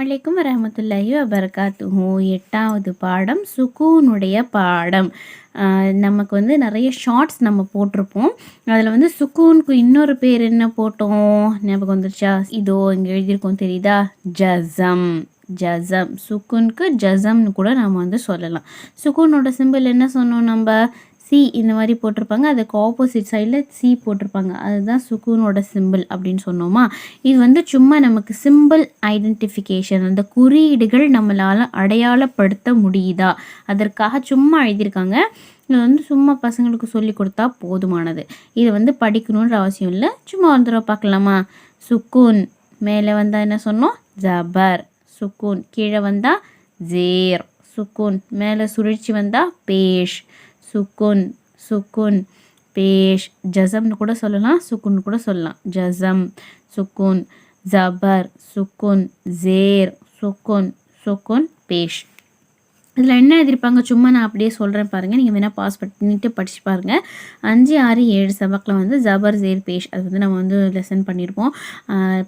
அலைக்கும் வரமத்துல்லாஹி வபரகாத்துஹு. எட்டாவது பாடம் சுக்கூனுடைய பாடம். நமக்கு வந்து நிறைய ஷார்ட்ஸ் நம்ம போட்டிருப்போம். அதில் வந்து சுக்கூனுக்கு இன்னொரு பேர் என்ன போட்டோம்? ஞாபகம் வந்துருச்சா? இதோ இங்கே எழுதியிருக்கோம் தெரியுதா? ஜசம் ஜசம் சுக்குனுக்கு ஜசம்னு கூட நம்ம வந்து சொல்லலாம். சுக்குனோட சிம்பிள் என்ன சொன்னோம் நம்ம? சி இந்த மாதிரி போட்டிருப்பாங்க. அதுக்கு ஆப்போசிட் சைடில் சி போட்டிருப்பாங்க. அதுதான் சுக்கூனோட சிம்பிள் அப்படின்னு சொன்னோமா? இது வந்து சும்மா நமக்கு சிம்பிள் ஐடென்டிஃபிகேஷன் அந்த குறியீடுகள் நம்மளால் அடையாளப்படுத்த முடியுதா? அதற்காக சும்மா எழுதியிருக்காங்க. இது வந்து சும்மா பசங்களுக்கு சொல்லி கொடுத்தா போதுமானது. இது வந்து படிக்கணுன்ற அவசியம் இல்லை. சும்மா ஒரு தடவை பார்க்கலாமா? சுக்கூன் மேலே வந்தால் என்ன சொன்னோம்? ஜபர். சுக்கூன் கீழே வந்தால் ஜேர். சுக்கூன் மேலே சுழற்சி வந்தால் பேஷ். சுக்குன் சுக்குன் பேஷ் ஜசம்னு கூட சொல்லலாம் சுக்குன் கூட சொல்லலாம். ஜசம் சுக்குன் ஜபர் சுக்குன் ஜேர் சுக்குன் சுக்குன் பேஷ். இதில் என்ன எழுதியிருப்பாங்க? சும்மா நான் அப்படியே சொல்கிறேன் பாருங்கள் நீங்கள் வேணால் பாஸ் பண்ணிட்டு படிச்சு பாருங்கள் அஞ்சு ஆறு ஏழு சபக்கில் வந்து ஜபர் ஜேர் பேஷ். அது வந்து நம்ம வந்து லெசன் பண்ணியிருப்போம்.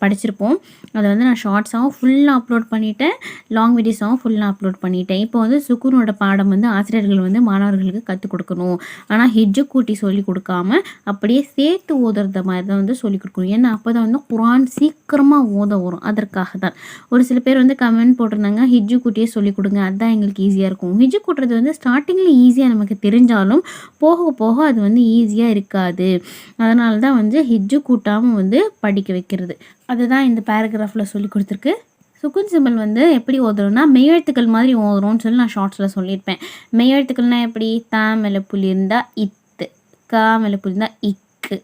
படிச்சிருப்போம். அதை வந்து நான் ஷார்ட்ஸாகவும் ஃபுல்லாக அப்லோட் பண்ணிட்டேன். லாங் வீடியோஸாகவும் ஃபுல்லாக அப்லோட் பண்ணிட்டேன். இப்போ வந்து சுக்குனோட பாடம் வந்து ஆசிரியர்கள் வந்து மாணவர்களுக்கு கற்றுக் கொடுக்கணும். ஆனால் ஹிஜ்ஜு கூட்டி சொல்லி கொடுக்காம அப்படியே சேர்த்து ஓதுறத மாதிரி தான் வந்து சொல்லிக் கொடுக்கணும். ஏன்னா அப்போ தான் வந்து குரான் சீக்கிரமாக ஓத வரும். அதற்காக தான் ஒரு சில பேர் வந்து கமெண்ட் போட்டிருந்தாங்க ஹிஜ்ஜு கூட்டியே சொல்லிக் கொடுங்க. அதுதான் எங்களுக்கு ஈஸி ஈஸியாக இருக்கும். ஹிஜ்ஜு கூட்டுறது வந்து ஸ்டார்டிங்கில் ஈஸியாக நமக்கு தெரிஞ்சாலும் போக போக அது வந்து ஈஸியாக இருக்காது. அதனால தான் வந்து ஹிஜு கூட்டாமல் வந்து படிக்க வைக்கிறது. அதுதான் இந்த பேராகிராஃபில் சொல்லி கொடுத்துருக்கு. சுக்குன் சிம்பிள் வந்து எப்படி ஓதுறோம்னா மெய்யெழுத்துக்கள் மாதிரி ஓதுறோம்னு சொல்லி நான் ஷார்ட்ஸில் சொல்லியிருப்பேன். மெய்யெழுத்துக்கள்னால் எப்படி? தா மேலே புள்ளி இருந்தால் இத்து. கா மேலே புள்ளி இருந்தால் இக்கு.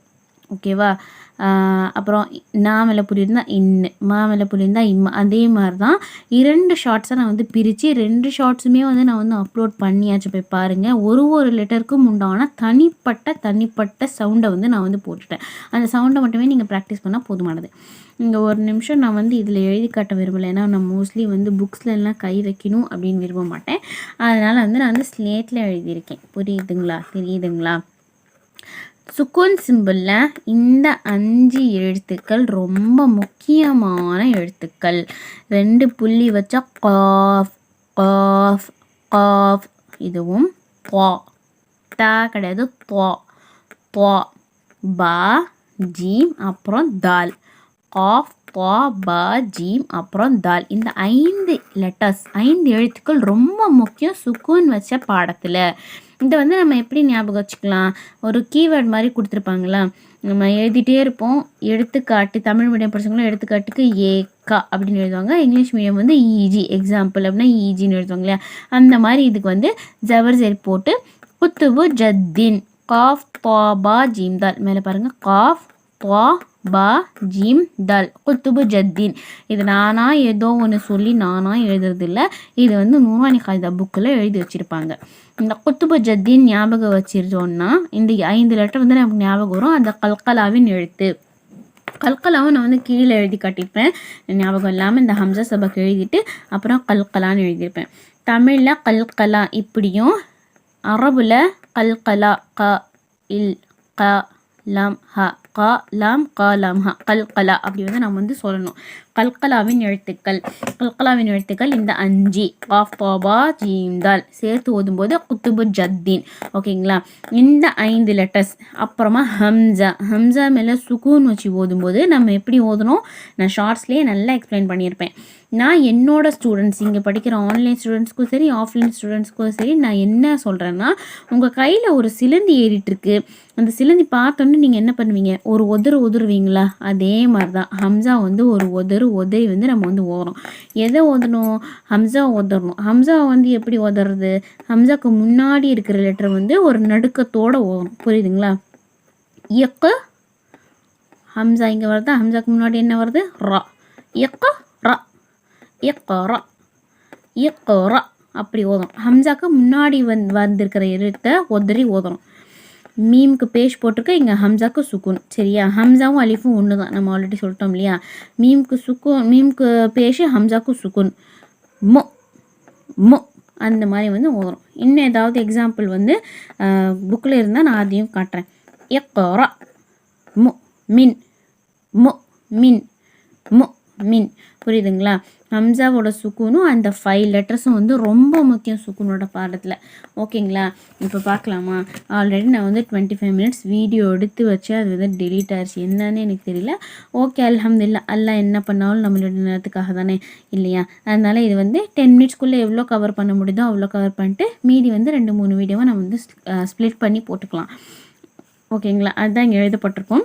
ஓகேவா அப்புறம் நான் மேலே புள்ளி இன்னு மா மேலே புள்ளி இம்மா அதே மாதிரி தான் இரண்டு ஷார்ட்ஸை நான் வந்து பிரித்து ரெண்டு ஷார்ட்ஸுமே வந்து நான் வந்து அப்லோட் பண்ணியாச்சு. போய் பாருங்கள் ஒரு ஒரு லெட்டருக்கும் உண்டான தனிப்பட்ட தனிப்பட்ட சவுண்டை வந்து நான் வந்து போட்டுட்டேன். அந்த சவுண்டை மட்டுமே நீங்கள் ப்ராக்டிஸ் பண்ணால் போதுமானது. இங்கே ஒரு நிமிஷம் நான் வந்து இதில் எழுதி காட்ட விரும்பலை. ஏன்னா நான் மோஸ்ட்லி வந்து புக்ஸ்ல கை வைக்கணும் அப்படின்னு விரும்ப மாட்டேன். அதனால் வந்து நான் வந்து ஸ்லேட்டில் எழுதியிருக்கேன். புரியுதுங்களா? தெரியுதுங்களா? சுக்கூன் சிம்பிளில் இந்த அஞ்சு எழுத்துக்கள் ரொம்ப முக்கியமான எழுத்துக்கள். ரெண்டு புள்ளி வச்சா காஃப் காஃப் காஃப். இதுவும் பா. தா கிடையாது பா பா பா ஜீம் அப்புறம் தால். காஃப் பா பா ஜீம் அப்புறம் தால். இந்த ஐந்து லெட்டர்ஸ் ஐந்து எழுத்துக்கள் ரொம்ப முக்கியம் சுக்கூன் வச்ச பாடத்தில். இதை வந்து நம்ம எப்படி ஞாபகம் வச்சுக்கலாம்? ஒரு கீவேர்ட் மாதிரி கொடுத்துருப்பாங்களா நம்ம எழுதிட்டே இருப்போம். எடுத்துக்காட்டு தமிழ் மீடியம் படிச்சவங்களும் எடுத்துக்காட்டுக்கு ஏகா அப்படின்னு எழுதுவாங்க. இங்கிலீஷ் மீடியம் வந்து இஜி எக்ஸாம்பிள் அப்படின்னா இஜின்னு எழுதுவாங்க இல்லையா? அந்த மாதிரி இதுக்கு வந்து ஜவர் ஜெர் போட்டு குத்துபு ஜத்தின். காஃப் பா பா ஜீம்தால் மேலே பாருங்கள் காஃப் பா பா ஜீம் தல் குத்துபு ஜத்தீன். இது நானாக ஏதோ ஒன்று சொல்லி நானாக எழுதுறதில்ல. இது வந்து நூறானி காய்தா புக்கில் எழுதி வச்சுருப்பாங்க. இந்த குத்துபு ஜத்தீன் ஞாபகம் வச்சிருந்தோம்னா இந்த ஐந்து லெட்டர் வந்து நமக்கு ஞாபகம் வரும். அந்த கல்கலாவின் எழுத்து. கல்கலாவும் நான் வந்து கீழே எழுதி காட்டியிருப்பேன். ஞாபகம் இல்லாமல் இந்த ஹம்சா சபக் எழுதிட்டு அப்புறம் கல்கலான்னு எழுதியிருப்பேன். தமிழில் கல்கலா இப்படியும் அரபுல கல்கலா க இல் க லம் ஹ. க லாம் க ஹா கல் கல்கலா அப்படி வந்து நம்ம வந்து சொல்லணும். கல்கலாவின் எழுத்துக்கள். கல்கலாவின் எழுத்துக்கள் இந்த அஞ்சு காஃப் பாபா ஜீம்தால் சேர்த்து ஓதும்போது குத்துபு ஜத்தீன். ஓகேங்களா? இந்த ஐந்து லெட்டர்ஸ் அப்புறமா ஹம்சா. ஹம்சா மேலே சுகூன் வச்சு ஓதும்போது நம்ம எப்படி ஓதணும்? நான் ஷார்ட்ஸ்லேயே நல்லா எக்ஸ்பிளைன் பண்ணியிருப்பேன். நான் என்னோட ஸ்டூடெண்ட்ஸ் இங்கே படிக்கிற ஆன்லைன் ஸ்டூடெண்ட்ஸ்க்கும் சரி ஆஃப்லைன் ஸ்டூடெண்ட்ஸ்க்கும் சரி நான் என்ன சொல்கிறேன்னா உங்கள் கையில் ஒரு சிலந்தி ஏறிட்டுருக்கு. அந்த சிலந்தி பார்த்தோன்னே நீங்கள் என்ன பண்ணுவீங்க? ஒரு உதறு உதறுவீங்களா? அதே மாதிரி தான் ஹம்சா வந்து ஒரு உதறு உதறி வந்து நம்ம வந்து ஓதுறோம். எதை ஓதணும்? ஹம்சா ஓதறணும். ஹம்சா வந்து எப்படி ஓதுறது? ஹம்சாவுக்கு முன்னாடி இருக்கிற லெட்டர் வந்து ஒரு நடுக்கத்தோட ஓதுறோம். புரியுதுங்களா? இயக்க ஹம்சா இங்கே வருதா? ஹம்சாக்கு முன்னாடி என்ன வருது? ரா. இயக்க ரா. இயக்க ரா. இயக்க ரா. அப்படி ஓதும் ஹம்சாக்கு முன்னாடி வந் வந்திருக்கிற எழுத்தை உதறி ஓதுறோம். மீமுக்கு பேஷ் போட்டிருக்க. இங்கே ஹம்சாக்கு சுக்குன் சரியா? ஹம்சாவும் அலிஃபும் ஒன்று தான் நம்ம ஆல்ரெடி சொல்லிட்டோம் இல்லையா? மீமுக்கு சுக்குன் மீமுக்கு பேஷ் ஹம்சாக்கு சுக்குன் மொ மொ அந்த மாதிரி வந்து வரும் இன்னும் ஏதாவது எக்ஸாம்பிள் வந்து புக்கில் இருந்தால் நான் அதையும் காட்டுறேன். எக்கோரா மு மின் மு மின் மு மின் புரியுதுங்களா? ஹம்சாவோட சுக்கூனும் அந்த ஃபைவ் லெட்டர்ஸும் வந்து ரொம்ப முக்கியம் சுக்கூனோட பாடத்தில். ஓகேங்களா? இப்போ பார்க்கலாமா ஆல்ரெடி நான் வந்து டுவெண்ட்டி ஃபைவ் மினிட்ஸ் வீடியோ எடுத்து வச்சு அது வந்து டெலீட் ஆயிடுச்சு என்னன்னு எனக்கு தெரியல. ஓகே அலமதுல்லா அல்லா என்ன பண்ணாலும் நம்மளோட நேரத்துக்காக தானே இல்லையா? அதனால் இது வந்து டென் மினிட்ஸ்க்குள்ளே எவ்வளோ கவர் பண்ண முடியுதோ அவ்வளோ கவர் பண்ணிட்டு மீதி வந்து ரெண்டு மூணு வீடியோவை நம்ம வந்து ஸ்ப்ளிட் பண்ணி போட்டுக்கலாம். ஓகேங்களா? அதுதான் இங்கே எழுதப்பட்டிருக்கோம்.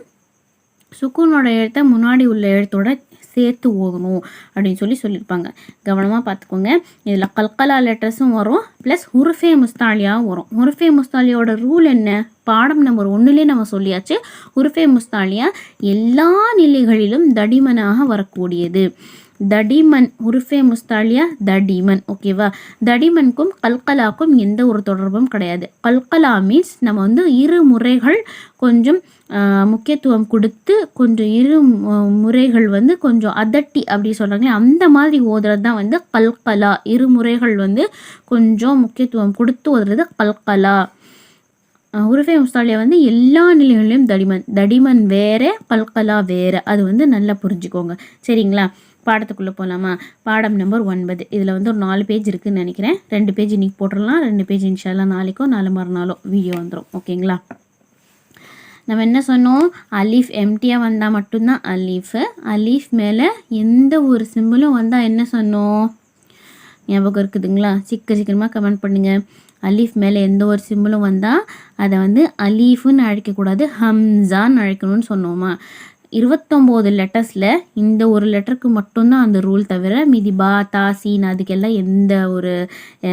சுக்கூனோட எழுத்தை முன்னாடி உள்ள எழுத்தோட சேர்த்து ஓதணும் அப்படின்னு சொல்லி சொல்லியிருப்பாங்க. கவனமாக பார்த்துக்கோங்க. இதில் கல்கலா லெட்டர்ஸும் வரும். ப்ளஸ் ஹுர்ஃபே முஸ்தாலியாவும் வரும். ஹுர்ஃபே முஸ்தாலியோட ரூல் என்ன? பாடம் நம்பர் ஒன்றுலேயே நம்ம சொல்லியாச்சு. உருஃபே முஸ்தாலியா எல்லா நிலைகளிலும் தடிமனாக வரக்கூடியது. தடிமன் உருஃபே முஸ்தாலியா தடிமன். ஓகேவா தடிமனுக்கும் கல்கலாக்கும் எந்த ஒரு தொடர்பும் கிடையாது. கல்கலா மீன்ஸ் நம்ம வந்து இரு முறைகள் கொஞ்சம் முக்கியத்துவம் கொடுத்து கொஞ்சம் இரு முறைகள் வந்து கொஞ்சம் அதட்டி அப்படி சொல்கிறாங்க அந்த மாதிரி ஓதுறது தான் வந்து கல்கலா. இரு முறைகள் வந்து கொஞ்சம் முக்கியத்துவம் கொடுத்து ஓதுறது கல்கலா. உருஃபே முஸ்தாலியா வந்து எல்லா நிலைகளிலும் தடிமன். தடிமன் வேற கல்கலா வேற. அது வந்து நல்லா புரிஞ்சுக்கோங்க. சரிங்களா? பாடத்துக்குள்ளே போகலாமா பாடம் நம்பர் ஒன்பது. இதில் வந்து ஒரு நாலு பேஜ் இருக்குதுன்னு நினைக்கிறேன். ரெண்டு பேஜ் இன்றைக்கி போட்டுடலாம் ரெண்டு பேஜ் இன்ஷால்லாம் நாளைக்கோ நாலு மறுநாளோ வீடியோ வந்துடும் ஓகேங்களா நம்ம என்ன சொன்னோம்? அலீஃப் எம்டியாக வந்தால் மட்டும்தான் அலீஃபு. அலீஃப் மேலே எந்த ஒரு சிம்பிளும் வந்தால் என்ன சொன்னோம்? ஞாபகம் இருக்குதுங்களா? சிக்க சீக்கிரமாக கமெண்ட் பண்ணுங்கள் அலீஃப் மேலே எந்த ஒரு சிம்பிளும் வந்தால் அதை வந்து அலீஃபுன்னு அழைக்கக்கூடாது ஹம்சான்னு அழைக்கணும்னு சொன்னோமா? இருபத்தொம்போது லெட்டர்ஸில் இந்த ஒரு லெட்டருக்கு மட்டும்தான் அந்த ரூல் தவிர மீதி பா தா சீன் அதுக்கெல்லாம் எந்த ஒரு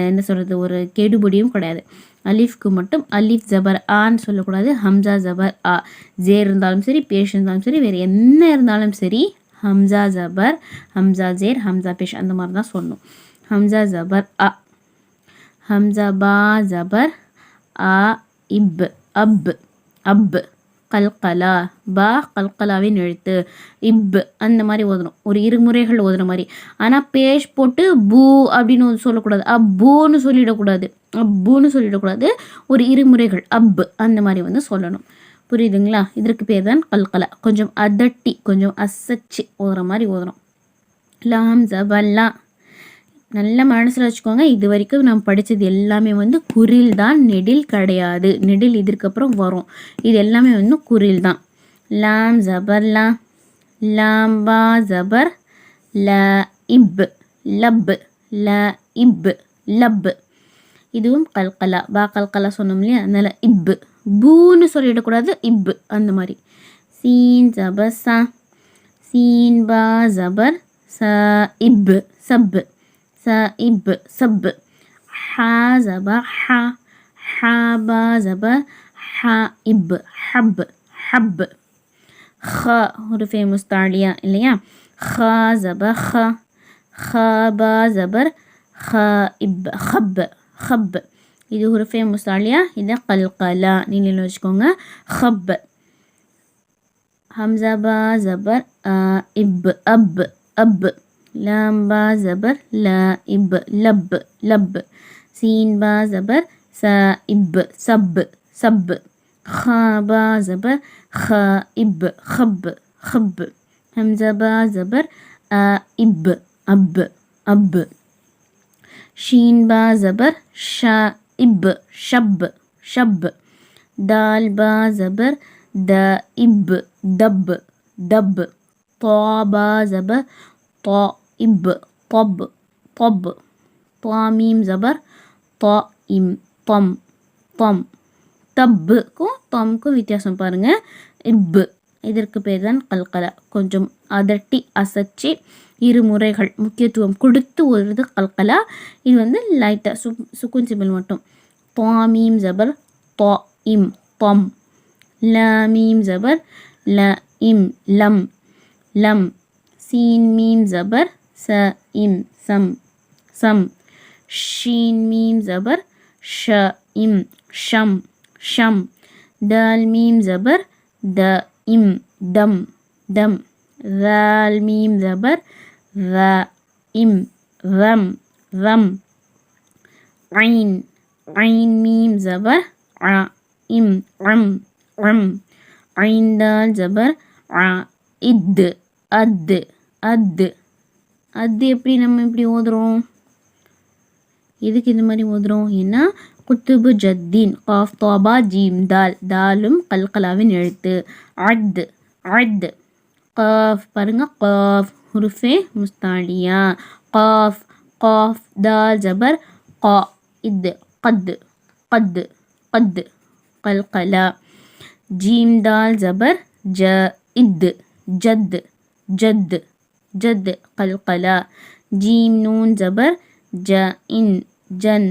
என்ன சொல்கிறது ஒரு கெடுபடியும் கிடையாது. அலீஃப்க்கு மட்டும் அலீஃப் ஜபர் ஆன்னு சொல்லக்கூடாது. ஹம்சா ஜபர் ஆ. ஜே இருந்தாலும் சரி பேஷ் இருந்தாலும் சரி வேறு என்ன இருந்தாலும் சரி ஹம்சா ஜபர் ஹம்சா ஜேர் ஹம்சா பேஷ் அந்த மாதிரி தான் சொல்லணும். ஹம்சா ஜபர் அ. ஹம்சா பா ஜபர் ஆ இப் அப் அப். கல்கலா பா கல்கலாவின் எழுத்து இப் அந்த மாதிரி ஓதணும். ஒரு இருமுறைகள் ஓதுன மாதிரி. ஆனால் பேஷ் போட்டு பூ அப்படின்னு சொல்லக்கூடாது. அப்பூன்னு சொல்லிடக்கூடாது. அப்பூன்னு சொல்லிடக்கூடாது. ஒரு இருமுறைகள் அப் அந்த மாதிரி வந்து சொல்லணும். புரியுதுங்களா? இதற்கு பேர் தான் கல்கலா. கொஞ்சம் அதட்டி கொஞ்சம் அசச்சு ஓதுற மாதிரி ஓதணும். லாம் ஜபல்லா நல்ல மனசில் வச்சுக்கோங்க. இது வரைக்கும் நம்ம படித்தது எல்லாமே வந்து குரில் தான் நெடில் கிடையாது. நெடில் இதற்கப்புறம் வரும். இது எல்லாமே வந்து குரில் தான். லாம் ஜபர் லா. லாம் பா ஜபர் ல இப் லப் ல இப் லப். இதுவும் கல்கலா. பா கல்கலா சொன்னோம் இல்லையா? அதனால் இப்பு பூன்னு சொல்லிடக்கூடாது. இப்பு அந்த மாதிரி. சீன் ஜபர் சா. சீன் பா ஜபர் ச இப் சப்பு سائب سب حا زبر حا حابا زبر حائب حب حب خ حروف مستعلية இல்லையா خ زبر خ خابا زبر خائب خب خب இது ஹுருஃபே முஸ்தாலியா இது கல்கலா நீங்க வச்சுக்கோங்க ஹப் ஹம்சா பா ஜபர் இப் அப் அப் لام با زبر لائب لب لب. سين با زبر سائب سب سب. خا با زبر خائب خب خب. همزة با زبر آئب أب أب شين با زبر شائب شب شب. دال با زبر دائب دب دب. طا با زبر طا இப் பொப் பொப். பாமீம் ஜபர். பா இம் பம். பம். தப்புக்கும் பம்க்கும் வித்தியாசம் பாருங்கள் இப்பு இதற்கு பேர் தான் கல்கலா. கொஞ்சம் அதட்டி அசைச்சி இரு முறைகள் முக்கியத்துவம் கொடுத்து வருது கல்கலா. இது வந்து லைட்டாக சு சுக்குன் சிம்பிள் மட்டும். பாமீம் ஜபர். பா இம் பம். ல மீம் ஜபர். ல இம் லம். லம். சீன் மீம் ஜபர். ச இம் சம் சம் ஷீன் மீம் ஜபர் ஷ இம் ஷம் ஷம் தால் மீம் ஜபர் த இம் தம் தம் ذال ميم زبر ذا إم ذم ذم عين عين ميم زبر ع إم عم عم عين دال زبر ع إد أد أد, أد அது எப்படி நம்ம இப்படி ஓதுறோம்? எதுக்கு இந்த மாதிரி ஓதுறோம்? ஏன்னா குத்துபு ஜத்தீன் காஃப் தோபா ஜீம் தால் தாலும் கல்கலாவின் எழுத்து. அத் அத் காஃப் பாருங்க காஃப் ஹுருஃபே முஸ்தாலியா. காஃப் காஃப் தால் ஜபர் கா இது கத்து கத்து கத்து கல்கலா. ஜீம் தால் ஜபர் ஜ இத் ஜத் ஜத். ஜத் கல்கலா ஜீம் நூன் ஜபர் ஜ இன் ஜன்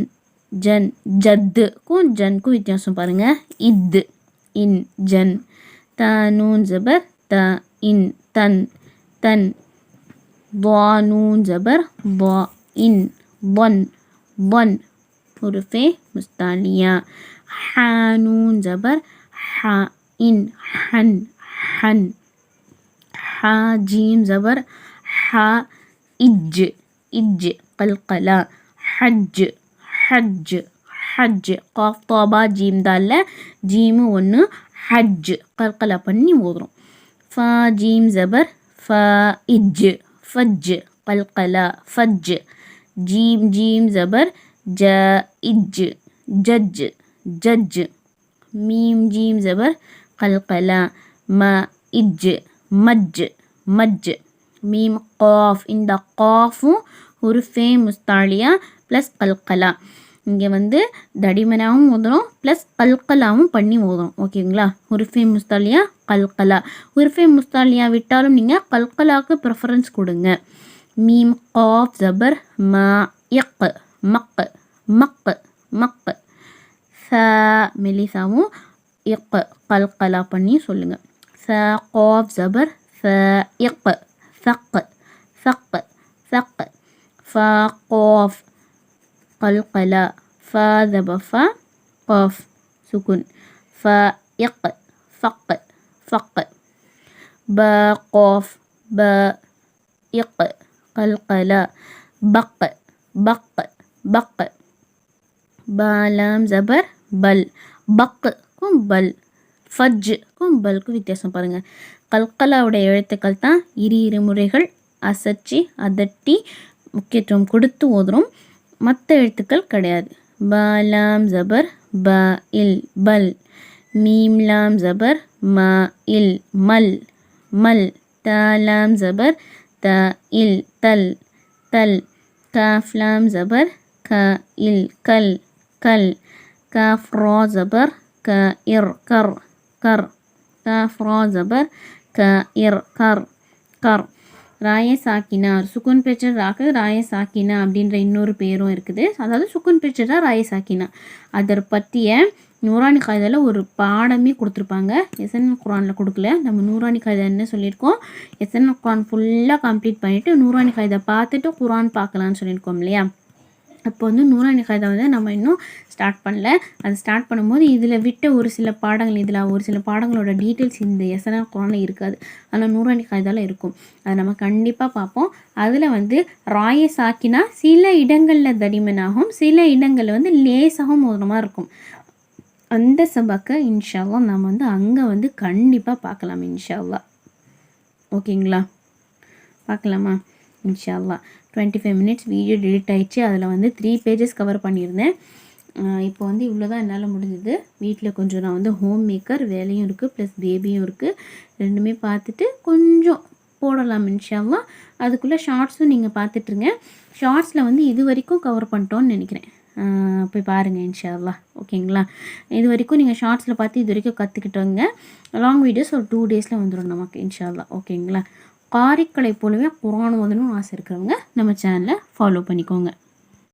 ஜன் ஜத்துக்கும் ஜன்க்கும் வித்தியாசம் பாருங்கள் இத் இன் ஜன் த நூன் ஜபர் த இன் தன் தன் வா நூன் ஜபர் வா in one one حرفه مستعلية حانون زبر ح إن حن حن ح جيم زبر ح إج إج قلقلة حج Hajj Hajj cough dhaba ஜீம் தால்ல ஜீமு ஒன்று ஹஜ் கல்கலா பண்ணி ஓதுறோம் ஃபா ஜீம் ஜபர் ஃப இஜ் ஃபஜ் கல்கலா ஃபஜ் ஜீம் ஜீம் ஜபர் ஜ இஜ் ஜஜ் ஜஜ் மீம் ஜீம் ஜபர் கல்கலா ம இஜ் மஜ் மஜ் மீம் காஃப் இந்த காஃபும் ஒரு முஸ்தாலியா ப்ளஸ் கல்கலா இங்கே வந்து தடிமனாகவும் ஓதுறோம் ப்ளஸ் கல்கலாவும் பண்ணி ஓதுறோம் ஓகேங்களா உருஃபே முஸ்தாலியா கல்கலா உருஃபே முஸ்தாலியா விட்டாலும் நீங்கள் கல்கலாவுக்கு ப்ரிஃபரன்ஸ் கொடுங்க. மீம் காஃப் ஜபர் ம இக் மக் மக் மக் ச மெலிசாவும் இக் கல்கலா பண்ணி சொல்லுங்கள் ச காஃப் ஜபர் ச இக் ثق ثق ثق فقاف قلقلة فذب فقاف سكون فإق فق فق باقاف بائق قلقلة بق بق بق బాలాం జబర్ బల్ బక్ కుంబల్ ఫజ్ కుంబల్కు వ్యత్యాసం పారుంగ கல்கலாவுடைய எழுத்துக்கள் தான் இரு இரு முறைகள் அசச்சி அதட்டி முக்கியத்துவம் கொடுத்து ஓதுறோம். மற்ற எழுத்துக்கள் கிடையாது. பாலாம் ஜபர் ப இல் பல். மீம்லாம் ஜபர் ம இல் மல். மல். தாலாம் ஜபர் த இல் தல். தல். காஃப்லாம் ஜபர் க இல் கல். கல். காஃப் ரா ஜபர் க இர் கர். கர். காஃப் ரா ஜபர் க இர் கர் கர். ராயை சாக்கினார். சுக்குன் பெற்றராக ராக்கு ராய சாக்கினா அப்படின்ற இன்னொரு பேரும் இருக்குது. அதாவது சுக்குன் பெற்றரா ராய சாக்கினா. அதை பற்றிய நூறாணி கதையில் ஒரு பாடமே கொடுத்துருப்பாங்க. எஸ்என் குரானில் கொடுக்கல. நம்ம நூறாணி கதை என்ன சொல்லியிருக்கோம்? எஸ்என் குரான் ஃபுல்லாக கம்ப்ளீட் பண்ணிவிட்டு நூறாணி கதை பார்த்துட்டு குரான் பார்க்கலான்னு சொல்லியிருக்கோம் இல்லையா? அப்போ வந்து நூறாணி கதை வந்து நம்ம இன்னும் ஸ்டார்ட் பண்ணல. அது ஸ்டார்ட் பண்ணும்போது இதில் விட்ட ஒரு சில பாடங்கள் இதில் ஒரு சில பாடங்களோட டீட்டெயில்ஸ் இந்த எசனா குரானில் இருக்காது. அதில் நூறாணி கதையில் இருக்கும். அதை நம்ம கண்டிப்பாக பார்ப்போம். அதில் வந்து ராய சாக்கினா சில இடங்களில் தடிமனாகும் சில இடங்களில் வந்து லேசாகவும் ஒரு மாதிரி இருக்கும். அந்த சபாக்கை இன்ஷால்லா நம்ம வந்து அங்கே வந்து கண்டிப்பாக பார்க்கலாம் இன்ஷால்லா ஓகேங்களா? பார்க்கலாமா? இன்ஷால்லா twenty five minutes video delete ஆகிடுச்சு அதில் வந்து த்ரீ பேஜஸ் கவர் பண்ணியிருந்தேன். இப்போ வந்து இவ்வளோ தான் என்னால் முடிஞ்சது. வீட்டில் கொஞ்சம் நான் வந்து ஹோம் மேக்கர் வேலையும் இருக்குது ப்ளஸ் பேபியும் இருக்குது ரெண்டுமே பார்த்துட்டு கொஞ்சம் போடலாம் இன்ஷாவா அதுக்குள்ளே ஷார்ட்ஸும் நீங்கள் பார்த்துட்ருங்க ஷார்ட்ஸில் வந்து இது வரைக்கும் கவர் பண்ணிட்டோன்னு நினைக்கிறேன். போய் பாருங்கள் இன்ஷால்லா ஓகேங்களா? இது வரைக்கும் நீங்கள் ஷார்ட்ஸில் பார்த்து இது வரைக்கும் கற்றுக்கிட்டோங்க லாங் வீடியோஸ் ஒரு டூ டேஸில் வந்துடும் நமக்கு இன்ஷால்லா ஓகேங்களா? காரிக்களை போலவே குரான் ஓதணும்னு ஆசை இருக்கிறவங்க நம்ம சேனலை ஃபாலோ பண்ணிக்கோங்க.